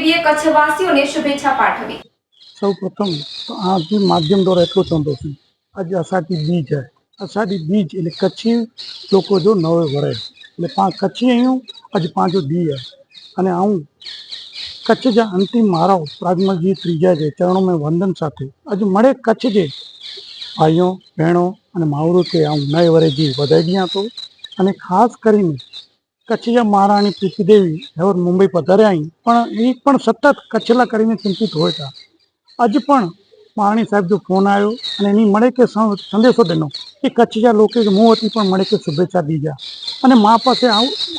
કચ્છવાસીઓને શુભેચ્છા પાઠવી. સૌ પ્રથમ તો આ જે માધ્યમ દ્વારા એટલો સંતોષ આજે અષાઢી બીજ છે. અષાઢી બીજ એટલે કચ્છી લોકો જો નવે વરે. એટલે પાંચ કચ્છી અહીંયા આજે પાંચો દી છે. અને હું કચ્છ જે અંતિમ મારાઓ પ્રાગમલજી ત્રીજા છે, ચરણોમાં વંદન સાથે. આજે મળે કચ્છ જે ભાઈઓ, બહેનો અને માવરું કે આવું નવે વરેજી વધાઈ ગયા તો. અને ખાસ કરીને કચ્છિયા મહારાણી પ્રીતિદેવી હવે મુંબઈ પધાર્યા અહીં. પણ એ પણ સતત કચ્છલા કરીને ચિંતિત હોય હતા આજે પણ મહારાણી સાહેબ જો ફોન આવ્યો અને એની મળે કે સંદેશો દેનો કે કચ્છિયા લોકો મોં હતી પણ મળે કે શુભેચ્છા દીજા અને મા પાસે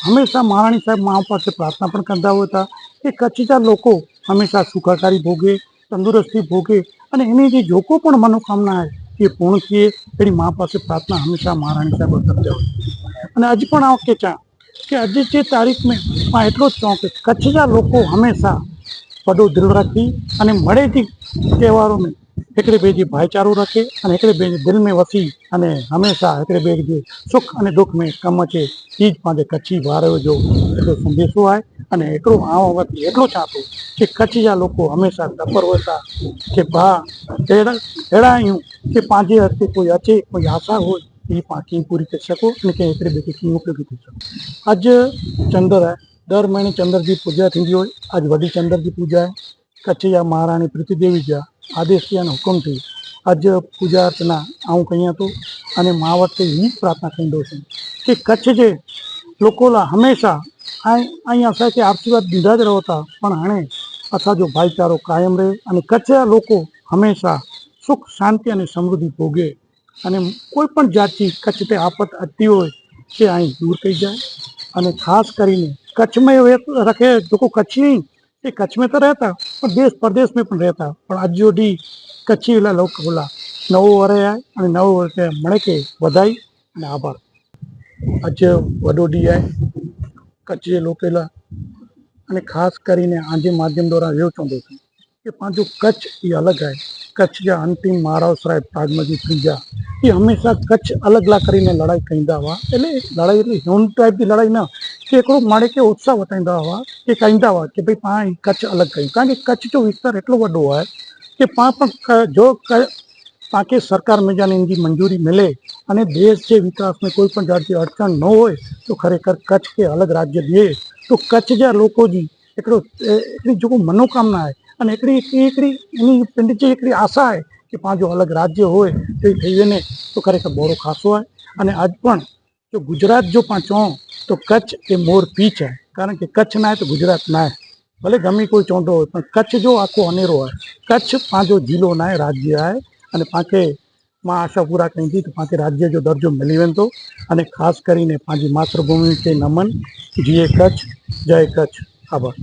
હંમેશા મહારાણી સાહેબ મા પાસે પ્રાર્થના પણ કરતા હતા કે કચ્છિયા લોકો હંમેશા સુખાકારી ભોગે, તંદુરસ્તી ભોગે અને એની જે જોકો પણ મનોકામના આવે એ પૂર્ણ થઈએ એની મા પાસે પ્રાર્થના હંમેશા મહારાણી સાહેબ કરતા હોય. અને હજી પણ આ કે ચા કે આજે જે તારીખ મેં માં એટલો જ કહું કે કચ્છના લોકો હંમેશા પડો દિલ રાખી અને મળેથી તહેવારોને એકડે બે જે ભાઈચારો રાખે અને એકડે બે દિલ મેં વસી અને હંમેશા એકડે બે જે સુખ અને દુઃખ મેં કમ છે. એ જ માટે કચ્છી વાળો જો એટલો સંદેશો આવે અને એટલો આ વખતે એટલો છાપો કે કચ્છજા લોકો હંમેશા તપર હોતા કે ભા, હેડા હેડા કે પાંજે હસ્તે કોઈ અચે કોઈ આશા હોય ये पार्किंग पूरी कर सको અને ત્યાં એકરે બેઠકની ઉપયોગી થઈ શકો. આજ ચંદર દર મહિને ચંદ્રજી પૂજા થતી હોય. આજ વડી ચંદ્રજી પૂજા કચ્છિયા મહારાણી પ્રીતિદેવી જા આદેશિયાના હુકમથી આજ પૂજા અર્ચના આવું કહ્યા તો અને માવતે એ પ્રાર્થના કરી દઉં છું કે કચ્છ જે લોકોલા હંમેશા અહીંયા સાથે આશીર્વાદ દીધા જ રહો હતા પણ હણે અથવા જો ભાઈચારો કાયમ રહે અને કચ્છના લોકો હંમેશા સુખ, શાંતિ અને સમૃદ્ધિ ભોગે. અને કોઈ પણ જાતિ કચ્છ તે આપત આવતી હોય તે અહીં દૂર થઈ જાય. અને ખાસ કરીને કચ્છમાં એ રખે, લોકો કચ્છી નહીં, એ કચ્છમાં તો રહેતા, પણ દેશ પરદેશમાં પણ રહેતા. પણ આજોડી કચ્છી ઓલા લોકો ઓલા નવું વરે અને નવો વર્ષે મળે કે વધાઈ અને આભાર. આજે વડોડી આય, કચ્છી લોકેલા અને ખાસ કરીને આજે માધ્યમ દ્વારા એવું ચાંદો છું. કે પાંચું કચ્છ એ અલગ આય. કચ્છ જા અંતિમ મહારાવ સાહેબ તાજમહલ પૂજા એ હંમેશા કચ્છ અલગલા કરીને લડાઈ કહીંદા हुआ એટલે લડાઈ હિન્દ ટાઈપની લડાઈ ના. કે એકડો માણે કે ઉત્સાહ વટાઈંદા हुआ કે કહીંદા हुआ કે ભાઈ પા કચ્છ અલગ કહ્યું કારણ કે કચ્છ જો વિસ્તાર એટલો વડો હોય કે પા પણ જો પાકે સરકાર મેજાને એની મંજૂરી મળે અને દેશ જે વિકાસમાં કોઈ પણ જાતની અડચણ ન હોય, તો ખરેખર કચ્છ કે અલગ રાજ્ય દે. તો કચ્છ જે લોકોજી એકડો એની જો મનોકામના હોય અને એકડી એકડી એની પિંડ જે એકડી આશા હોય કે પાંજો અલગ રાજ્ય હોય તો એ થઈને તો ખરેખર બોરો ખાસો હોય. અને આજ પણ જો ગુજરાત જો પાંચો તો કચ્છ એ મોર પીચ હોય કારણ કે કચ્છ ના તો ગુજરાત ના ભલે ગમે કોઈ ચોંટો હોય, પણ કચ્છ જો આખો અનેરો હોય, કચ્છ પાંજો જિલ્લો ના રાજ્ય આય અને પાંચે માં આશા પૂરા કંઈથી તો પાંચે રાજ્ય જો દરજ્જો મળી વેંદો અને ખાસ કરીને પાંજી માતૃભૂમિ કે નમન. જય કચ્છ જય કચ્છ. આભાર.